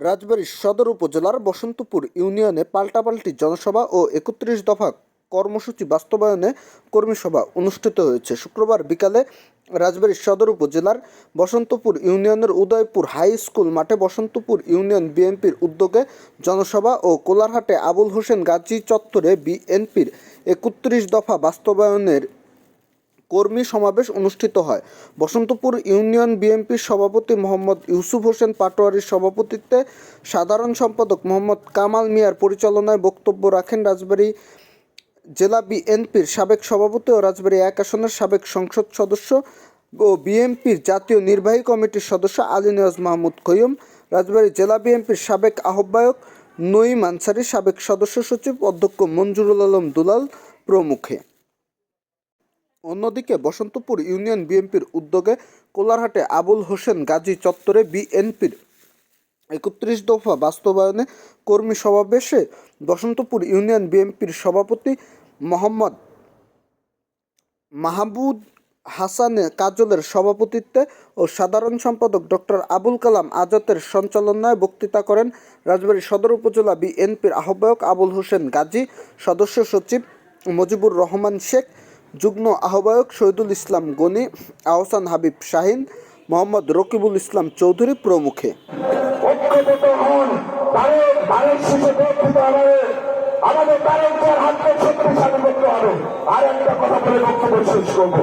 রাজবাড়ী সদর উপজেলার বসন্তপুর ইউনিয়নে পাল্টাপাল্টি জনসভা ও একত্রিশ দফা কর্মসূচি বাস্তবায়নে কর্মী সভা অনুষ্ঠিত হয়েছে। শুক্রবার বিকালে রাজবাড়ী সদর উপজেলার বসন্তপুর ইউনিয়নের উদয়পুর হাই স্কুল মাঠে বসন্তপুর ইউনিয়ন বিএনপির উদ্যোগে জনসভা ও কোলারহাটে আবুল হোসেন গাজী চত্বরে বিএনপির একত্রিশ দফা বাস্তবায়নের কর্মী সমাবেশ অনুষ্ঠিত হয়। বসন্তপুর ইউনিয়ন বিএনপির সভাপতি মোহাম্মদ ইউসুফ হোসেন পাটোয়ারির সভাপতিত্বে সাধারণ সম্পাদক মোহাম্মদ কামাল মিয়ার পরিচালনায় বক্তব্য রাখেন রাজবাড়ী জেলা বিএনপির সাবেক সভাপতি ও রাজবাড়ী এক আসনের সাবেক সংসদ সদস্য ও বিএনপির জাতীয় নির্বাহী কমিটির সদস্য আলী নিয়াজ মাহমুদ কয়ুম রাজবাড়ী জেলা বিএনপির সাবেক আহ্বায়ক নঈম আনসারি, সাবেক সদস্য সচিব অধ্যক্ষ মঞ্জুরুল আলম দুলাল প্রমুখে। অন্যদিকে বসন্তপুর ইউনিয়ন বিএনপির উদ্যোগে কোলারহাটে আবুল হোসেন গাজী চত্বরে বিএনপির একত্রিশ দফা বাস্তবায়নে কর্মী সমাবেশে বসন্তপুর ইউনিয়ন বিএনপির সভাপতি মোহাম্মদ মাহবুদ হাসানে কাজলের সভাপতিত্বে ও সাধারণ সম্পাদক ডক্টর আবুল কালাম আজাতের সঞ্চালনায় বক্তৃতা করেন রাজবাড়ী সদর উপজেলা বিএনপির আহ্বায়ক আবুল হোসেন গাজী, সদস্য সচিব মুজিবুর রহমান শেখ যুগ্ম আহ্বায়ক শহীদুল ইসলাম গনি, আহসান হাবিব শাহিন, মোহাম্মদ রকিবুল ইসলাম চৌধুরী প্রমুখে। আমাদের হাতকে শক্তিশালী করতে হবে। আর একটা কথা বলে বক্তব্য শেষ করব।